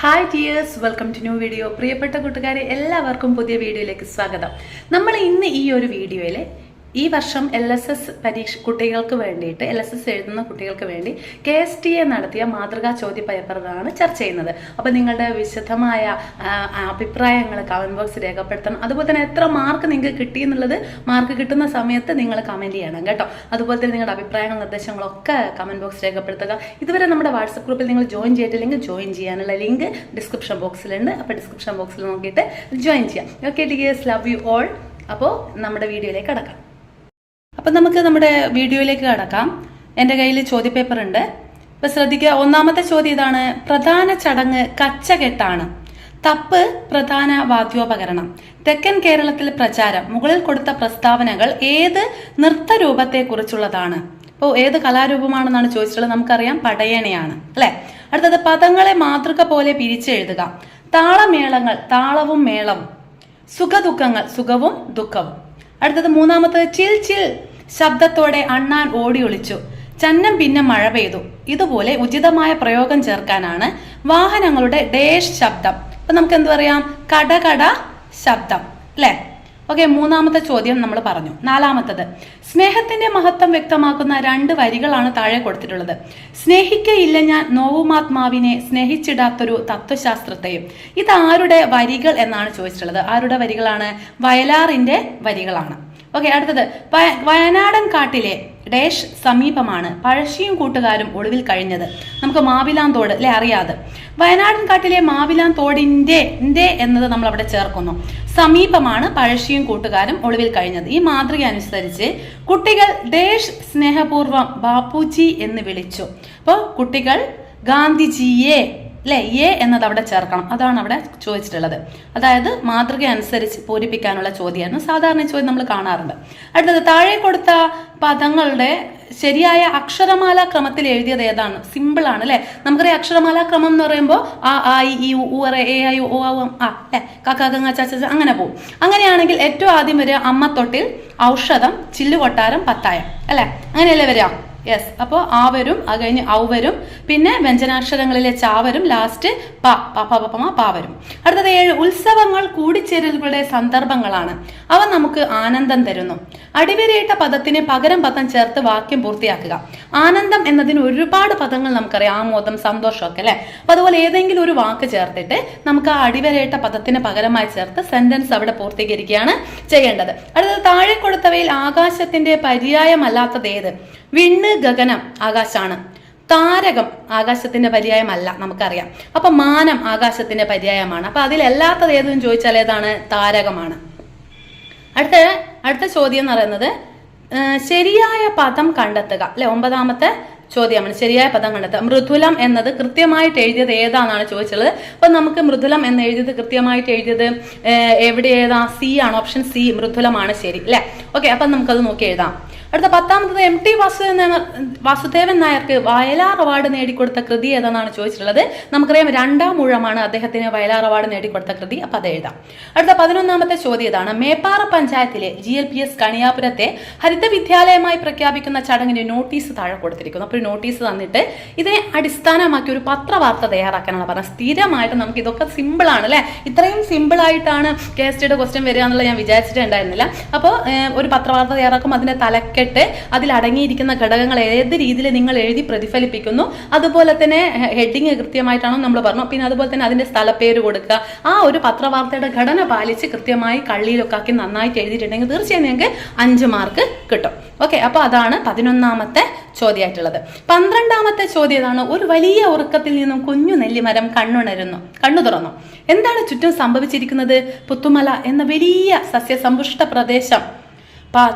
Hi dears welcome to new video പ്രിയപ്പെട്ട കൂട്ടുകാരെ എല്ലാവർക്കും പുതിയ വീഡിയോയിലേക്ക് സ്വാഗതം. നമ്മൾ ഇന്ന് ഈ ഒരു വീഡിയോയിൽ ഈ വർഷം എൽ എസ് എസ് പരീക്ഷ കുട്ടികൾക്ക് വേണ്ടിയിട്ട് എൽ എസ് എസ് എഴുതുന്ന കുട്ടികൾക്ക് വേണ്ടി കെ എസ് ടി എ നടത്തിയ മാതൃകാ ചോദ്യ പേപ്പറാണ് ചർച്ച ചെയ്യുന്നത്. അപ്പോൾ നിങ്ങളുടെ വിശദമായ അഭിപ്രായങ്ങൾ കമന്റ് ബോക്സ് രേഖപ്പെടുത്തണം. അതുപോലെ തന്നെ എത്ര മാർക്ക് നിങ്ങൾക്ക് കിട്ടി എന്നുള്ളത് മാർക്ക് കിട്ടുന്ന സമയത്ത് നിങ്ങൾ കമന്റ് ചെയ്യണം കേട്ടോ. അതുപോലെ തന്നെ നിങ്ങളുടെ അഭിപ്രായങ്ങൾ നിർദ്ദേശങ്ങളൊക്കെ കമന്റ് ബോക്സ് രേഖപ്പെടുത്തുക. ഇതുവരെ നമ്മുടെ വാട്സപ്പ് ഗ്രൂപ്പിൽ നിങ്ങൾ ജോയിൻ ചെയ്തിട്ടില്ലെങ്കിൽ ജോയിൻ ചെയ്യാനുള്ള ലിങ്ക് ഡിസ്ക്രിപ്ഷൻ ബോക്സിലുണ്ട് അപ്പോൾ ഡിസ്ക്രിപ്ഷൻ ബോക്സിൽ നോക്കിയിട്ട് ജോയിൻ ചെയ്യാം. Okay dears love you all അപ്പോൾ നമ്മുടെ വീഡിയോയിലേക്ക് കടക്കാം. അപ്പം നമുക്ക് നമ്മുടെ വീഡിയോയിലേക്ക് കടക്കാം. എന്റെ കയ്യിൽ ചോദ്യപേപ്പർ ഉണ്ട് ഇപ്പം ശ്രദ്ധിക്കുക ഒന്നാമത്തെ ചോദ്യം ഇതാണ്. പ്രധാന ചടങ്ങ് കച്ചകെട്ടാണ്. തപ്പ് പ്രധാന വാദ്യോപകരണം. തെക്കൻ കേരളത്തിൽ പ്രചാരം മുകളിൽ കൊടുത്ത പ്രസ്താവനകൾ ഏത് നൃത്തരൂപത്തെക്കുറിച്ചുള്ളതാണ്. ഇപ്പോൾ ഏത് കലാരൂപമാണെന്നാണ് ചോദിച്ചിട്ടുള്ളത് നമുക്കറിയാം പടയണയാണ് അല്ലേ? അടുത്തത് പദങ്ങളെ മാതൃക പോലെ പിരിച്ചെഴുതുക താളമേളങ്ങൾ താളവും മേളവും. സുഖദുഃഖങ്ങൾ സുഖവും ദുഃഖവും. അടുത്തത് മൂന്നാമത്തത് ചിൽ ചിൽ ശബ്ദത്തോടെ അണ്ണാൻ ഓടി ഒളിച്ചു ചന്നം പിന്നെ മഴ പെയ്തു. ഇതുപോലെ ഉചിതമായ പ്രയോഗം ചേർക്കാനാണ് വാഹനങ്ങളുടെ ഡേഷ് ശബ്ദം. അപ്പൊ നമുക്ക് എന്ത് പറയാം? കട കട ശബ്ദം. അല്ലേ? ഓക്കെ മൂന്നാമത്തെ ചോദ്യം നമ്മൾ പറഞ്ഞു. നാലാമത്തത്. സ്നേഹത്തിന്റെ മഹത്വം വ്യക്തമാക്കുന്ന രണ്ട് വരികളാണ് താഴെ കൊടുത്തിട്ടുള്ളത്. സ്നേഹിക്കയില്ല ഞാൻ നോവുമാത്മാവിനെ സ്നേഹിച്ചിടാത്തൊരു തത്വശാസ്ത്രത്തെയും ഇത് ആരുടെ വരികൾ എന്നാണ് ചോദിച്ചിട്ടുള്ളത്. ആരുടെ വരികളാണ്? വയലാറിന്റെ വരികളാണ്. ഓക്കെ അടുത്തത്. വയനാടൻ കാട്ടിലെ ഡേഷ് സമീപമാണ് പഴശ്ശിയും കൂട്ടുകാരും ഒളിവിൽ കഴിഞ്ഞത്. നമുക്ക് മാവിലാൻ തോട് അല്ലെ അറിയാതെ. വയനാടൻ കാട്ടിലെ മാവിലാൻ തോടിന്റെ ന്റെ എന്നത് നമ്മൾ അവിടെ ചേർക്കുന്നു. സമീപമാണ് പഴശ്ശിയും കൂട്ടുകാരും ഒളിവിൽ കഴിഞ്ഞത്. ഈ മാതൃക അനുസരിച്ച് കുട്ടികൾ ഡേഷ് സ്നേഹപൂർവം ബാപ്പുജി എന്ന് വിളിച്ചു. അപ്പോൾ കുട്ടികൾ ഗാന്ധിജിയെ അല്ലെ എ എന്നത് അവിടെ ചേർക്കണം. അതാണ് അവിടെ ചോദിച്ചിട്ടുള്ളത്. അതായത് മാതൃക അനുസരിച്ച് പൂരിപ്പിക്കാനുള്ള ചോദ്യമാണ് സാധാരണ ചോദ്യം നമ്മൾ കാണാറുണ്ട്. അടുത്തത് താഴെ കൊടുത്ത പദങ്ങളുടെ ശരിയായ അക്ഷരമാല ക്രമത്തിൽ എഴുതിയത് ഏതാണ്? സിമ്പിൾ ആണ് അല്ലെ നമുക്കറിയാം അക്ഷരമാല ക്രമം എന്ന് പറയുമ്പോൾ ആ ആ ഇ ഉ എ ഐ ഒ ആ അല്ലെ കാക്ക ഗംഗ ച ച, ച, അങ്ങനെ പോകും. അങ്ങനെയാണെങ്കിൽ ഏറ്റവും ആദ്യം വരിക അമ്മത്തൊട്ടിൽ ഔഷധം ചില്ലുകൊട്ടാരം പത്തായം അല്ലെ? അങ്ങനെയല്ലേ വരിക? യെസ് അപ്പോൾ ആ വരും അത് കഴിഞ്ഞ് ഔ വരും. പിന്നെ വ്യഞ്ജനാക്ഷരങ്ങളിലെ ചാ വരും ലാസ്റ്റ് പ പ വരും. അടുത്തത് ഏഴ് ഉത്സവങ്ങൾ കൂടിച്ചേരലുകളുടെ സന്ദർഭങ്ങളാണ്. അവ നമുക്ക് ആനന്ദം തരുന്നു. അടിവരയിട്ട പദത്തിന് പകരം പദം ചേർത്ത് വാക്യം പൂർത്തിയാക്കുക. ആനന്ദം എന്നതിന് ഒരുപാട് പദങ്ങൾ നമുക്കറിയാം. ആമോദം സന്തോഷമൊക്കെ അല്ലെ? അപ്പൊ അതുപോലെ ഏതെങ്കിലും ഒരു വാക്ക് ചേർത്തിട്ട് നമുക്ക് ആ അടിവരയിട്ട പദത്തിന് പകരമായി ചേർത്ത് സെന്റൻസ് അവിടെ പൂർത്തീകരിക്കുകയാണ് ചെയ്യേണ്ടത്. അടുത്തത് താഴെ കൊടുത്തവയിൽ ആകാശത്തിന്റെ പര്യായമല്ലാത്തത് ഏത്? വിണ്ണ് ഗഗനം ആകാശമാണ് താരകം ആകാശത്തിന്റെ പര്യായമല്ല നമുക്കറിയാം. അപ്പൊ മാനം ആകാശത്തിന്റെ പര്യായമാണ്. അപ്പൊ അതിലല്ലാത്തത് ഏതെന്ന് ചോദിച്ചാൽ ഏതാണ്? താരകമാണ്. അടുത്ത അടുത്ത ചോദ്യം എന്ന് പറയുന്നത് ശരിയായ പദം കണ്ടെത്തുക. അല്ലെ ഒമ്പതാമത്തെ ചോദ്യമാണ്. ശരിയായ പദം കണ്ടെത്തുക. മൃദുലം എന്നത് കൃത്യമായിട്ട് എഴുതിയത് ഏതാണെന്നാണ് ചോദിച്ചത്. അപ്പൊ നമുക്ക് മൃദുലം എന്ന് എഴുതിയത് കൃത്യമായിട്ട് എഴുതിയത് എവിടെ ഏതാ? സി ആണ്. ഓപ്ഷൻ സി മൃദുലമാണ്. ശരി അല്ലെ? ഓക്കെ അപ്പൊ നമുക്കത് നോക്കി എഴുതാം. അടുത്ത പത്താമത്തത് എം ടി വാസുദേവൻ വാസുദേവൻ നായർക്ക് വയലാർ അവാർഡ് നേടിക്കൊടുത്ത കൃതി ഏതെന്നാണ് ചോദിച്ചിട്ടുള്ളത്. നമുക്കറിയാം രണ്ടാം ഊഴമാണ് അദ്ദേഹത്തിന് വയലാർ അവാർഡ് നേടിക്കൊടുത്ത കൃതി അപ്പൊ അത് എഴുതാം. അടുത്ത പതിനൊന്നാമത്തെ ചോദ്യം ഇതാണ്. മേപ്പാറ പഞ്ചായത്തിലെ ജി എൽ പി എസ് കണിയാപുരത്തെ ഹരിത വിദ്യാലയമായി പ്രഖ്യാപിക്കുന്ന ചടങ്ങിന് നോട്ടീസ് താഴെ കൊടുത്തിരിക്കുന്നു. അപ്പോൾ നോട്ടീസ് തന്നിട്ട് ഇതിനെ അടിസ്ഥാനമാക്കി ഒരു പത്രവാർത്ത തയ്യാറാക്കാനാണ് പറഞ്ഞത്. സ്ഥിരമായിട്ട് നമുക്ക് ഇതൊക്കെ സിമ്പിൾ ആണ് അല്ലെ? ഇത്രയും സിമ്പിൾ ആയിട്ടാണ് കെ എസ് ടിയുടെ ക്വസ്റ്റ്യൻ വരിക എന്നുള്ളത് ഞാൻ വിചാരിച്ചിട്ടുണ്ടായിരുന്നില്ല. അപ്പോൾ ഒരു പത്രവാർത്ത തയ്യാറാക്കും അതിന്റെ തലക്കെട്ട് അതിൽ അടങ്ങിയിരിക്കുന്ന ഘടകങ്ങൾ ഏത് രീതിയിൽ നിങ്ങൾ എഴുതി പ്രതിഫലിപ്പിക്കുന്നു. അതുപോലെ തന്നെ ഹെഡിങ് കൃത്യമായിട്ടാണോ നമ്മൾ പറഞ്ഞു. പിന്നെ അതുപോലെ തന്നെ അതിന്റെ സ്ഥലപ്പേര് കൊടുക്കുക. ആ ഒരു പത്രവാർത്തയുടെ ഘടന പാലിച്ച് കൃത്യമായി കള്ളിയിലൊക്കെ ആക്കി നന്നായിട്ട് എഴുതിയിട്ടുണ്ടെങ്കിൽ തീർച്ചയായും നിങ്ങൾക്ക് അഞ്ച് മാർക്ക് കിട്ടും. ഓക്കെ അപ്പോൾ അതാണ് പതിനൊന്നാമത്തെ ചോദ്യമായിട്ടുള്ളത്. പന്ത്രണ്ടാമത്തെ ചോദ്യം ഏതാണ്? ഒരു വലിയ ഉറക്കത്തിൽ നിന്നും കുഞ്ഞു നെല്ലിമരം കണ്ണുണരുന്നു കണ്ണു തുറന്നു. എന്താണ് ചുറ്റും സംഭവിച്ചിരിക്കുന്നത്? പുത്തുമല എന്ന വലിയ സസ്യസമ്പുഷ്ട പ്രദേശം.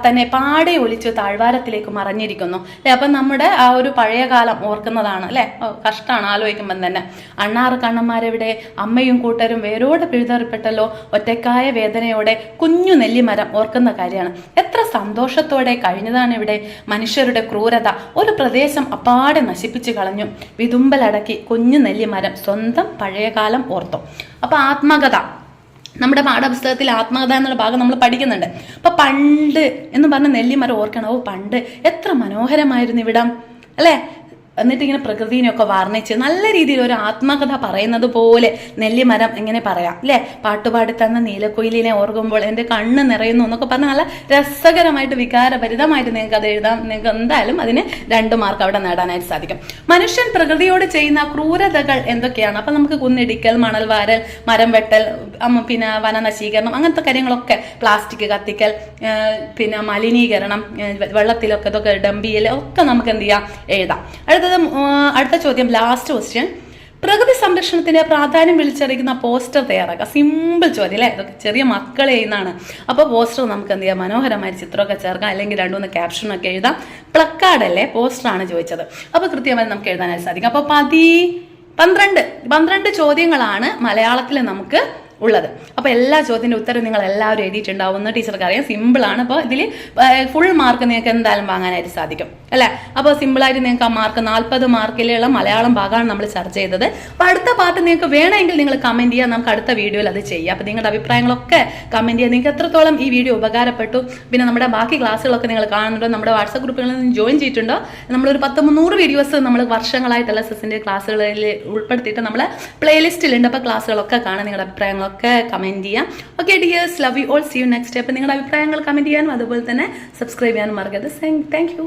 തന്നെ പാടെ ഒളിച്ച് താഴ്വാരത്തിലേക്ക് മറഞ്ഞിരിക്കുന്നു. അല്ലെ? അപ്പം നമ്മുടെ ആ ഒരു പഴയ കാലം ഓർക്കുന്നതാണ് അല്ലെ? കഷ്ടമാണ് ആലോചിക്കുമ്പം തന്നെ. അണ്ണാറ് കണ്ണന്മാരെവിടെ? അമ്മയും കൂട്ടരും വേരോടെ പിഴുതറിപ്പെട്ടല്ലോ ഒറ്റക്കായ വേദനയോടെ കുഞ്ഞു നെല്ലിമരം ഓർക്കുന്ന കാര്യമാണ്. എത്ര സന്തോഷത്തോടെ കഴിഞ്ഞതാണ് ഇവിടെ മനുഷ്യരുടെ ക്രൂരത. ഒരു പ്രദേശം അപ്പാടെ നശിപ്പിച്ചു കളഞ്ഞു. വിതുമ്പലടക്കി കുഞ്ഞു നെല്ലിമരം സ്വന്തം പഴയകാലം ഓർത്തു. അപ്പൊ ആത്മകഥ. നമ്മുടെ പാഠപുസ്തകത്തിൽ ആത്മകഥ എന്നുള്ള ഭാഗം നമ്മൾ പഠിക്കുന്നുണ്ട്. അപ്പൊ പണ്ട് എന്ന് പറഞ്ഞ നെല്ലിമരം ഓർക്കണം? ഓ പണ്ട്. എത്ര മനോഹരമായിരുന്നു ഇവിടം. അല്ലേ? എന്നിട്ട് ഇങ്ങനെ പ്രകൃതിനെയൊക്കെ വർണിച്ച് നല്ല രീതിയിൽ ഒരു ആത്മകഥ പറയുന്നത് പോലെ നെല്ലിമരം ഇങ്ങനെ പറയാം അല്ലേ പാട്ടുപാടി തന്ന നീലക്കൊയിലിനെ ഓർക്കുമ്പോൾ എന്റെ കണ്ണ് നിറയുന്നു എന്നൊക്കെ പറഞ്ഞാൽ നല്ല രസകരമായിട്ട് വികാരഭരിതമായിട്ട് നിങ്ങൾക്ക് അത് എഴുതാം. നിങ്ങൾക്ക് എന്തായാലും അതിന് രണ്ട് മാർക്ക് അവിടെ നേടാനായിട്ട് സാധിക്കും. മനുഷ്യൻ പ്രകൃതിയോട് ചെയ്യുന്ന ക്രൂരതകൾ എന്തൊക്കെയാണ്? അപ്പം നമുക്ക് കുന്നിടിക്കൽ മണൽ വാരൽ മരം വെട്ടൽ പിന്നെ വനനശീകരണം അങ്ങനത്തെ കാര്യങ്ങളൊക്കെ പ്ലാസ്റ്റിക് കത്തിക്കൽ പിന്നെ മലിനീകരണം വെള്ളത്തിലൊക്കെ ഇതൊക്കെ ഡംപിയൽ ഒക്കെ നമുക്ക് എന്ത് ചെയ്യാം? എഴുതാം. അടുത്തത് അടുത്ത ചോദ്യം ലാസ്റ്റ് ക്വസ്റ്റ്യൻ പ്രകൃതി സംരക്ഷണത്തിന്റെ പ്രാധാന്യം വിളിച്ചറിയിക്കുന്ന പോസ്റ്റർ തയ്യാറാക്കുക. സിമ്പിൾ ചോദ്യം അല്ലേ? ഇതൊക്കെ ചെറിയ മക്കളെ ചെയ്യുന്നതാണ്. അപ്പോൾ പോസ്റ്റർ നമുക്ക് എന്ത് ചെയ്യാം? മനോഹരമായ ചിത്രമൊക്കെ ചേർക്കാം. അല്ലെങ്കിൽ രണ്ടു മൂന്ന് ക്യാപ്ഷനൊക്കെ എഴുതാം. പ്ലക്കാർഡ് അല്ലേ? പോസ്റ്ററാണ് ചോദിച്ചത്. അപ്പോൾ കൃത്യമായി നമുക്ക് എഴുതാനായി സാധിക്കും. അപ്പോൾ പതി പന്ത്രണ്ട്. പന്ത്രണ്ട് ചോദ്യങ്ങളാണ് മലയാളത്തിൽ നമുക്ക് ഉള്ളത്. അപ്പോൾ എല്ലാ ചോദ്യത്തിന്റെ ഉത്തരം നിങ്ങൾ എല്ലാവരും എഴുതിയിട്ടുണ്ടാവും എന്ന് ടീച്ചർക്ക് അറിയാം സിമ്പിൾ ആണ് അപ്പോൾ ഇതിൽ ഫുൾ മാർക്ക് നിങ്ങൾക്ക് എന്തായാലും വാങ്ങാനായിട്ട് സാധിക്കും. അല്ലേ? അപ്പോൾ സിമ്പിളായിട്ട് നിങ്ങൾക്ക് ആ മാർക്ക് നാൽപ്പത് മാർക്കിലുള്ള മലയാളം ഭാഗമാണ് നമ്മൾ ചർച്ച ചെയ്തത്. അപ്പോൾ അടുത്ത പാട്ട് നിങ്ങൾക്ക് വേണമെങ്കിൽ നിങ്ങൾ കമന്റ് ചെയ്യാം. നമുക്ക് അടുത്ത വീഡിയോയിൽ അത് ചെയ്യാം. അപ്പോൾ നിങ്ങളുടെ അഭിപ്രായങ്ങളൊക്കെ കമന്റ് ചെയ്യുക നിങ്ങൾക്ക് എത്രത്തോളം ഈ വീഡിയോ ഉപകാരപ്പെട്ടു? പിന്നെ നമ്മുടെ ബാക്കി ക്ലാസ്സുകളൊക്കെ നിങ്ങൾ കാണുന്നുണ്ടോ? നമ്മുടെ വാട്സപ്പ് ഗ്രൂപ്പുകളിൽ നിന്ന് ജോയിൻ ചെയ്തിട്ടുണ്ടോ? നമ്മളൊരു പത്ത് മുന്നൂറ് വീഡിയോസ് നമ്മൾ വർഷങ്ങളായിട്ട് എൽ എസ് എസിന്റെ ക്ലാസ്സുകളിൽ ഉൾപ്പെടുത്തിയിട്ട് നമ്മൾ പ്ലേലിസ്റ്റിലുണ്ട് അപ്പോൾ ക്ലാസ്സുകളൊക്കെ കാണാൻ നിങ്ങളുടെ അഭിപ്രായങ്ങളൊക്കെ കമന്റ് ചെയ്യാം. Okay dears love you all see you next അപ്പോൾ നിങ്ങളുടെ അഭിപ്രായങ്ങൾ കമന്റ് ചെയ്യാനും അതുപോലെ തന്നെ സബ്സ്ക്രൈബ് ചെയ്യാനും മറക്കരുത്. Thank you